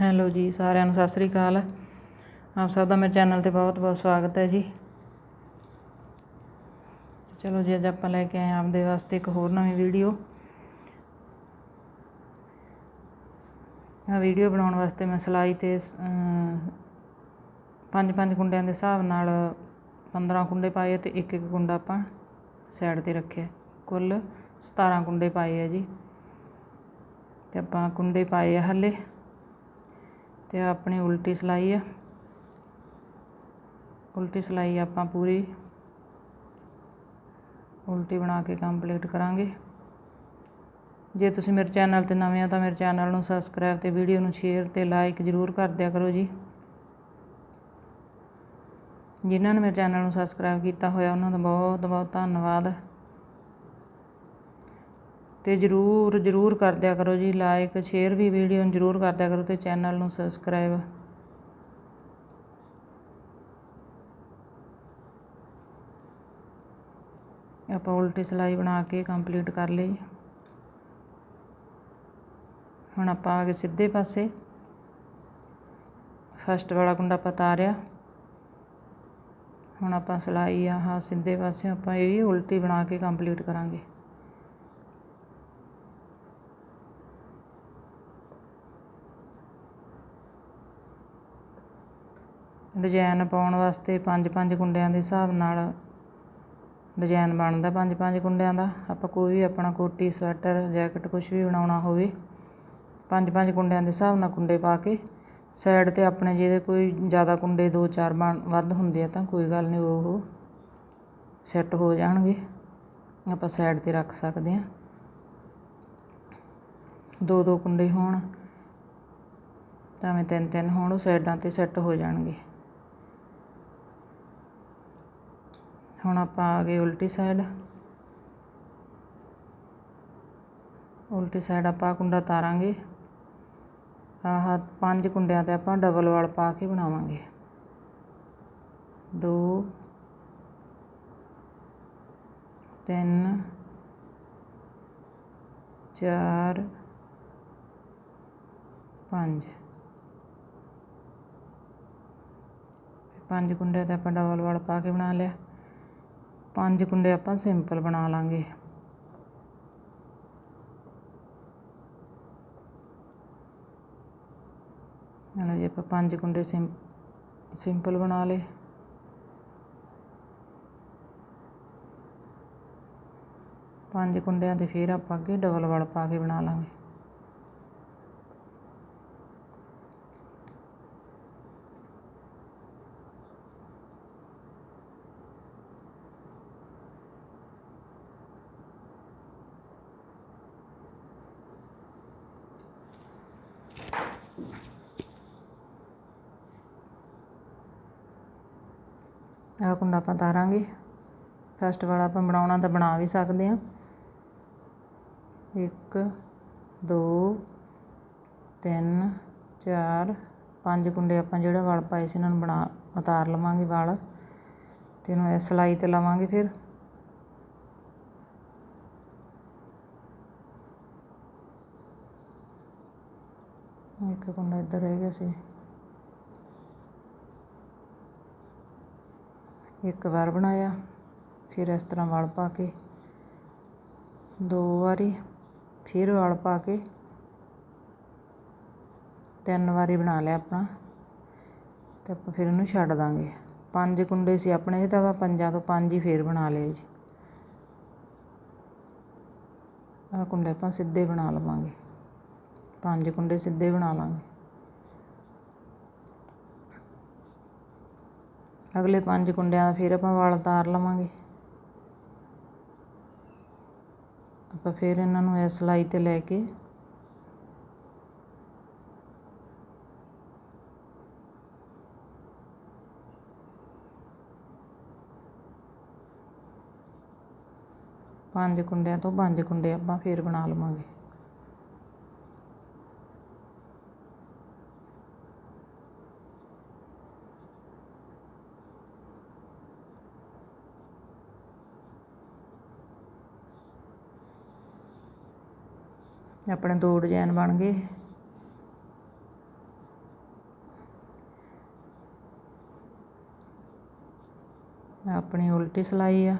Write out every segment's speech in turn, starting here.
Hello ਜੀ ਸਾਰਿਆਂ ਨੂੰ ਸਤਿ ਸ੍ਰੀ ਅਕਾਲ। ਆਪ ਸਭ ਦਾ ਮੇਰੇ ਚੈਨਲ ਤੇ ਬਹੁਤ ਬਹੁਤ ਸਵਾਗਤ ਹੈ ਜੀ। ਚਲੋ ਜੀ ਅੱਜ ਆਪਾਂ ਲੈ ਕੇ ਆਏ ਆਪਦੇ ਵਾਸਤੇ ਇੱਕ ਹੋਰ ਨਵੀਂ ਵੀਡੀਓ। ਆ ਵੀਡੀਓ ਬਣਾਉਣ ਵਾਸਤੇ ਮੈਂ ਸਿਲਾਈ ਤੇ ਅਮ, ਪੰਜ ਪੰਜ ਕੁੰਡਿਆਂ ਦੇ ਹਿਸਾਬ ਨਾਲ 15 ਕੁੰਡੇ ਪਾਏ ਤੇ ਇੱਕ ਇੱਕ ਕੁੰਡਾ ਆਪਾਂ ਸਾਈਡ ਤੇ ਰੱਖਿਆ। ਕੁੱਲ 17 ਕੁੰਡੇ ਪਾਏ ਆ ਜੀ। ਤੇ ਆਪਾਂ ਕੁੰਡੇ ਪਾਏ ਆ ਹਲੇ। ਤੇ ਆਪਣੀ ਉਲਟੀ ਸਿਲਾਈ ਆ। ਉਲਟੀ ਸਿਲਾਈ ਆਪਾਂ ਪੂਰੀ। ਉਲਟੀ ਬਣਾ ਕੇ ਕੰਪਲੀਟ ਕਰਾਂਗੇ। ਜੇ ਤੁਸੀਂ ਮੇਰੇ ਚੈਨਲ ਤੇ ਨਵੇਂ ਹੋ ਤਾਂ ਮੇਰੇ ਚੈਨਲ ਨੂੰ ਸਬਸਕ੍ਰਾਈਬ ਤੇ ਵੀਡੀਓ ਨੂੰ ਸ਼ੇਅਰ ਤੇ ਲਾਈਕ ਜ਼ਰੂਰ ਕਰ ਦਿਆ ਕਰੋ ਜੀ। ਜਿਨ੍ਹਾਂ ਨੇ ਮੇਰੇ ਚੈਨਲ ਨੂੰ ਸਬਸਕ੍ਰਾਈਬ ਕੀਤਾ ਹੋਇਆ, ਉਹਨਾਂ ਦਾ ਬਹੁਤ ਬਹੁਤ ਧੰਨਵਾਦ। ਅਤੇ ਜਰੂਰ ਜਰੂਰ ਕਰ ਦਿਆ ਕਰੋ ਜੀ। ਲਾਈਕ ਸ਼ੇਅਰ ਵੀ ਵੀਡੀਓ ਨੂੰ ਜਰੂਰ ਕਰ ਦਿਆ ਕਰੋ ਅਤੇ ਚੈਨਲ ਨੂੰ ਸਬਸਕ੍ਰਾਈਬ ਆਪਾਂ ਉਲਟੀ ਸਿਲਾਈ ਬਣਾ ਕੇ ਕੰਪਲੀਟ ਕਰ ਲਈ। ਹੁਣ ਆਪਾਂ ਆ ਗਏ ਸਿੱਧੇ ਪਾਸੇ। ਫਸਟ ਵਾਲਾ ਕੁੰਡਾ ਆਪਾਂ ਤਾਰਿਆ। ਹੁਣ ਆਪਾਂ ਸਿਲਾਈ ਆਹ ਸਿੱਧੇ ਪਾਸੇ ਆਪਾਂ ਇਹ ਵੀ ਉਲਟੀ ਬਣਾ ਕੇ ਕੰਪਲੀਟ ਕਰਾਂਗੇ। ਡਿਜ਼ਾਇਨ ਪਾਉਣ ਵਾਸਤੇ ਪੰਜ ਪੰਜ ਕੁੰਡਿਆਂ ਦੇ ਹਿਸਾਬ ਨਾਲ ਡਿਜ਼ਾਇਨ ਬਣਦਾ ਪੰਜ ਪੰਜ ਕੁੰਡਿਆਂ ਦਾ। ਆਪਾਂ ਕੋਈ ਵੀ ਆਪਣਾ ਕੋਟੀ, ਸਵੈਟਰ, ਜੈਕਟ ਕੁਝ ਵੀ ਬਣਾਉਣਾ ਹੋਵੇ, ਪੰਜ ਪੰਜ ਕੁੰਡਿਆਂ ਦੇ ਹਿਸਾਬ ਨਾਲ ਕੁੰਡੇ ਪਾ ਕੇ ਸਾਈਡ ਤੇ ਆਪਣੇ ਜਿਹਦੇ ਕੋਈ ਜ਼ਿਆਦਾ ਕੁੰਡੇ ਦੋ ਚਾਰ ਬਣ, ਵੱਧ ਹੁੰਦੇ ਆ ਤਾਂ ਕੋਈ ਗੱਲ ਨਹੀਂ, ਉਹ ਸੈੱਟ ਹੋ ਜਾਣਗੇ। ਆਪਾਂ ਸਾਈਡ ਤੇ ਰੱਖ ਸਕਦੇ ਆ ਦੋ ਦੋ ਕੁੰਡੇ ਹੋਣ ਤਾਂ ਮੈਂ ਤਿੰਨ ਤਿੰਨ ਹੋਣ, ਉਹ ਸਾਈਡਾਂ ਤੇ ਸੈੱਟ ਹੋ ਜਾਣਗੇ। ਹੁਣ ਆਪਾਂ ਆ ਗਏ ਉਲਟੀ ਸਾਈਡ ਉਲਟੀ ਸਾਈਡ ਆਪਾਂ ਕੁੰਡਾ ਤਾਰਾਂਗੇ। ਆਹ ਪੰਜ ਕੁੰਡਿਆਂ ਤੇ ਆਪਾਂ ਡਬਲ ਵਾਲ ਪਾ ਕੇ ਬਣਾਵਾਂਗੇ। ਦੋ, ਤਿੰਨ, ਚਾਰ, ਪੰਜ। ਪੰਜ ਕੁੰਡੇ ਤੇ ਆਪਾਂ ਡਬਲ ਵਾਲ ਪਾ ਕੇ ਬਣਾ ਲਿਆ। ਪੰਜ ਕੁੰਡੇ ਆਪਾਂ ਸਿੰਪਲ ਬਣਾ ਲਾਂਗੇ। ਲਓ ਜੀ, ਆਪਾਂ ਪੰਜ ਕੁੰਡੇ ਸਿੰਪਲ ਬਣਾ ਲਏ। ਪੰਜ ਕੁੰਡਿਆਂ ਤੇ ਫਿਰ ਆਪਾਂ ਅੱਗੇ ਡਬਲ ਵਲ ਪਾ ਕੇ ਬਣਾ ਲਾਂਗੇ। ਆਹ ਕੁੰਡਾ ਆਪਾਂ ਤਾਰਾਂਗੇ। ਫਸਟ ਵਾਲਾ ਆਪਾਂ ਬਣਾਉਣਾ ਤਾਂ ਬਣਾ ਵੀ ਸਕਦੇ ਹਾਂ। ਇੱਕ, ਦੋ, ਤਿੰਨ, ਚਾਰ, ਪੰਜ ਕੁੰਡੇ ਆਪਾਂ ਜਿਹੜਾ ਵਲ ਪਾਏ ਸੀ ਇਹਨਾਂ ਨੂੰ ਬਣਾ, ਉਤਾਰ ਲਵਾਂਗੇ ਵਲ। ਤੇ ਇਹਨੂੰ ਇਹ ਸਲਾਈ ਤੇ ਲਵਾਂਗੇ ਫਿਰ। ਇੱਕ ਕੁੰਡਾ ਇੱਧਰ ਰਹਿ ਗਿਆ ਸੀ। ਇੱਕ ਵਾਰ ਬਣਾਇਆ, ਫਿਰ ਇਸ ਤਰ੍ਹਾਂ ਵਲ ਪਾ ਕੇ, ਦੋ ਵਾਰੀ, ਫਿਰ ਵਲ ਪਾ ਕੇ, ਤਿੰਨ ਵਾਰੀ ਬਣਾ ਲਿਆ ਆਪਣਾ ਅਤੇ ਆਪਾਂ ਫਿਰ ਇਹਨੂੰ ਛੱਡ ਦਾਂਗੇ। ਪੰਜ ਕੁੰਡੇ ਸੀ ਆਪਣੇ, ਇਹ ਤਾਂ ਆਪਾਂ ਪੰਜਾਂ ਤੋਂ ਪੰਜ ਹੀ ਫੇਰ ਬਣਾ ਲਏ ਜੀ। ਆਹ ਕੁੰਡੇ ਆਪਾਂ ਸਿੱਧੇ ਬਣਾ ਲਵਾਂਗੇ। ਪੰਜ ਕੁੰਡੇ ਸਿੱਧੇ ਬਣਾ ਲਾਂਗੇ। ਅਗਲੇ ਪੰਜ ਕੁੰਡਿਆਂ ਦਾ ਫਿਰ ਆਪਾਂ ਵਾਲ ਉਤਾਰ ਲਵਾਂਗੇ। ਆਪਾਂ ਫਿਰ ਇਹਨਾਂ ਨੂੰ ਇਸ ਸਲਾਈ ਤੇ ਲੈ ਕੇ ਪੰਜ ਕੁੰਡਿਆਂ ਤੋਂ ਪੰਜ ਕੁੰਡੇ ਆਪਾਂ ਫਿਰ ਬਣਾ ਲਵਾਂਗੇ। ਆਪਣੇ ਦੋ ਡਿਜ਼ਾਈਨ ਬਣ ਗਏ। ਆਪਣੀ ਉਲਟੀ ਸਲਾਈ ਆ।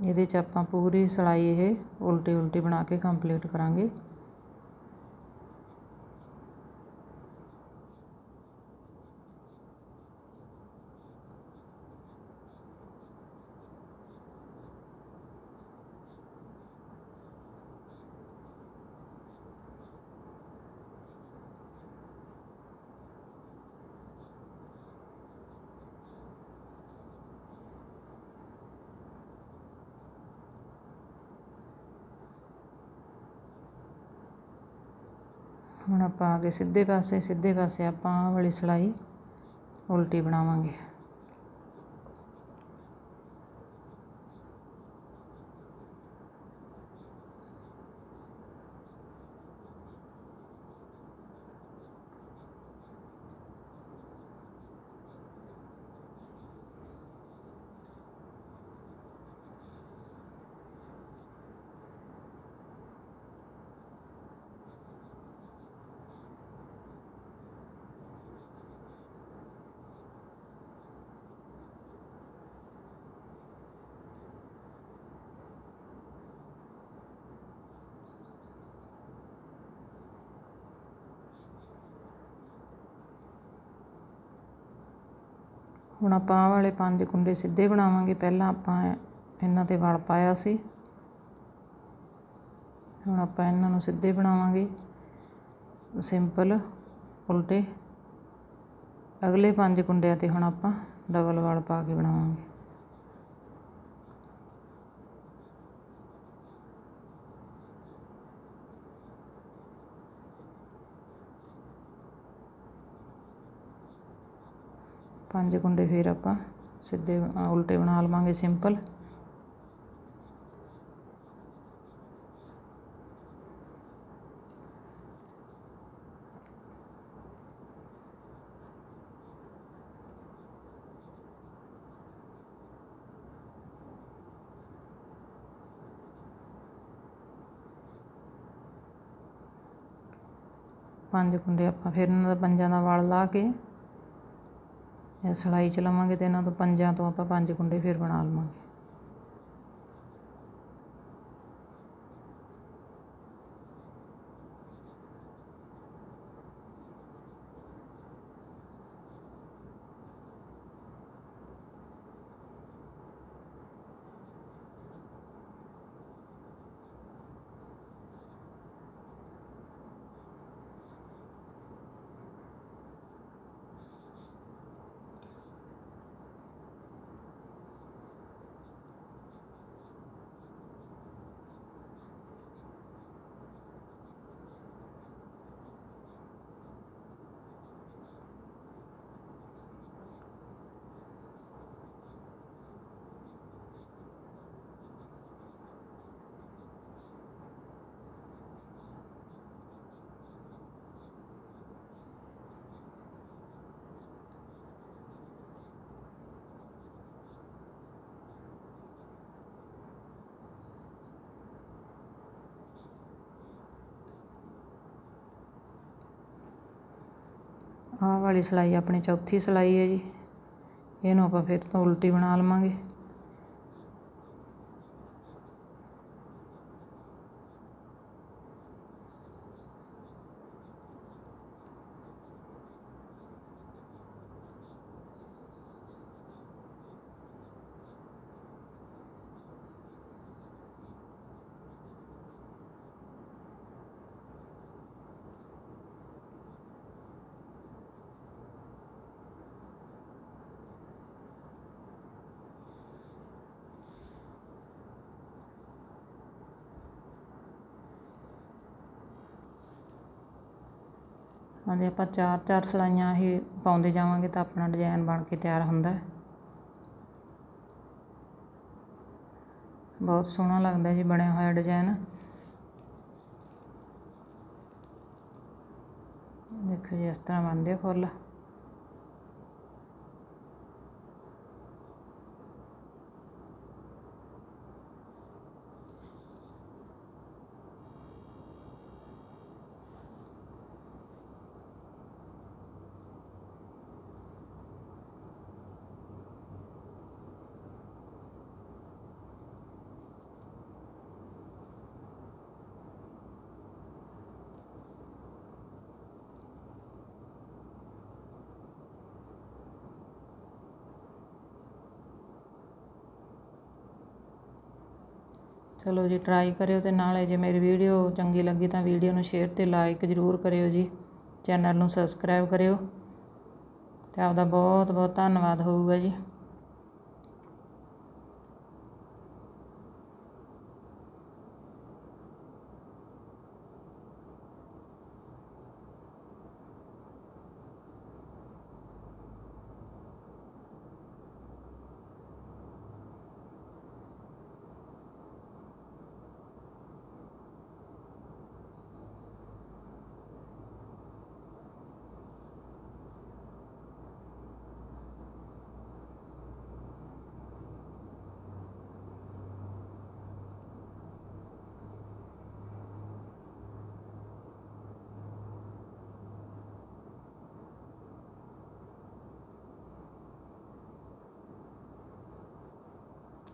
ਇਹਦੇ 'ਚ ਆਪਾਂ ਪੂਰੀ ਸਲਾਈ ਇਹ ਉਲਟੀ ਉਲਟੀ ਬਣਾ ਕੇ ਕੰਪਲੀਟ ਕਰਾਂਗੇ। ਹੁਣ ਆਪਾਂ ਆ ਗਏ ਸਿੱਧੇ ਪਾਸੇ ਸਿੱਧੇ ਪਾਸੇ ਆਪਾਂ ਆਹ ਵਾਲੀ ਸਿਲਾਈ ਉਲਟੀ ਬਣਾਵਾਂਗੇ। ਹੁਣ ਆਪਾਂ ਆਹ ਵਾਲੇ ਪੰਜ ਕੁੰਡੇ ਸਿੱਧੇ ਬਣਾਵਾਂਗੇ। ਪਹਿਲਾਂ ਆਪਾਂ ਇਹਨਾਂ ਤੇ ਵਲ ਪਾਇਆ ਸੀ। ਹੁਣ ਆਪਾਂ ਇਹਨਾਂ ਨੂੰ ਸਿੱਧੇ ਬਣਾਵਾਂਗੇ। ਸਿੰਪਲ, ਉਲਟੇ। ਅਗਲੇ ਪੰਜ ਕੁੰਡਿਆਂ ਤੇ ਹੁਣ ਆਪਾਂ ਡਬਲ ਵਲ ਪਾ ਕੇ ਬਣਾਵਾਂਗੇ। ਪੰਜ ਕੁੰਡੇ ਫਿਰ ਆਪਾਂ ਸਿੱਧੇ ਉਲਟੇ ਬਣਾ ਲਵਾਂਗੇ ਸਿੰਪਲ। ਪੰਜ ਕੁੰਡੇ ਆਪਾਂ ਫਿਰ ਇਹਨਾਂ ਦਾ ਪੰਜਾਂ ਦਾ ਵਲ ਲਾ ਕੇ ਜਾਂ ਸਿਲਾਈ ਚ ਲਵਾਂਗੇ ਤਾਂ ਇਹਨਾਂ ਤੋਂ ਪੰਜਾਂ ਤੋਂ ਆਪਾਂ ਪੰਜ ਕੁੰਡੇ ਫਿਰ ਬਣਾ ਲਵਾਂਗੇ। ਆਹ ਵਾਲੀ ਸਿਲਾਈ ਆਪਣੀ ਚੌਥੀ ਸਿਲਾਈ ਹੈ ਜੀ। ਇਹਨੂੰ ਆਪਾਂ ਫਿਰ ਤੋਂ ਉਲਟੀ ਬਣਾ ਲਵਾਂਗੇ। ਹਾਂਜੀ, ਆਪਾਂ ਚਾਰ ਚਾਰ ਸਿਲਾਈਆਂ ਇਹ ਪਾਉਂਦੇ ਜਾਵਾਂਗੇ ਤਾਂ ਆਪਣਾ ਡਿਜ਼ਾਈਨ ਬਣ ਕੇ ਤਿਆਰ ਹੁੰਦਾ ਬਹੁਤ ਸੋਹਣਾ ਲੱਗਦਾ ਜੀ ਬਣਿਆ ਹੋਇਆ ਡਿਜ਼ਾਈਨ ਦੇਖੋ ਜੀ, ਇਸ ਤਰ੍ਹਾਂ ਬਣਦੇ ਆ ਫੁੱਲ। ਚਲੋ ਜੀ ਟਰਾਈ ਕਰਿਓ ਅਤੇ ਨਾਲੇ ਜੇ ਮੇਰੀ ਵੀਡੀਓ ਚੰਗੀ ਲੱਗੀ ਤਾਂ ਵੀਡੀਓ ਨੂੰ ਸ਼ੇਅਰ ਅਤੇ ਲਾਈਕ ਜ਼ਰੂਰ ਕਰਿਓ ਜੀ। ਚੈਨਲ ਨੂੰ ਸਬਸਕ੍ਰਾਈਬ ਕਰਿਓ। ਅਤੇ ਆਪਦਾ ਬਹੁਤ ਬਹੁਤ ਧੰਨਵਾਦ ਹੋਊਗਾ ਜੀ।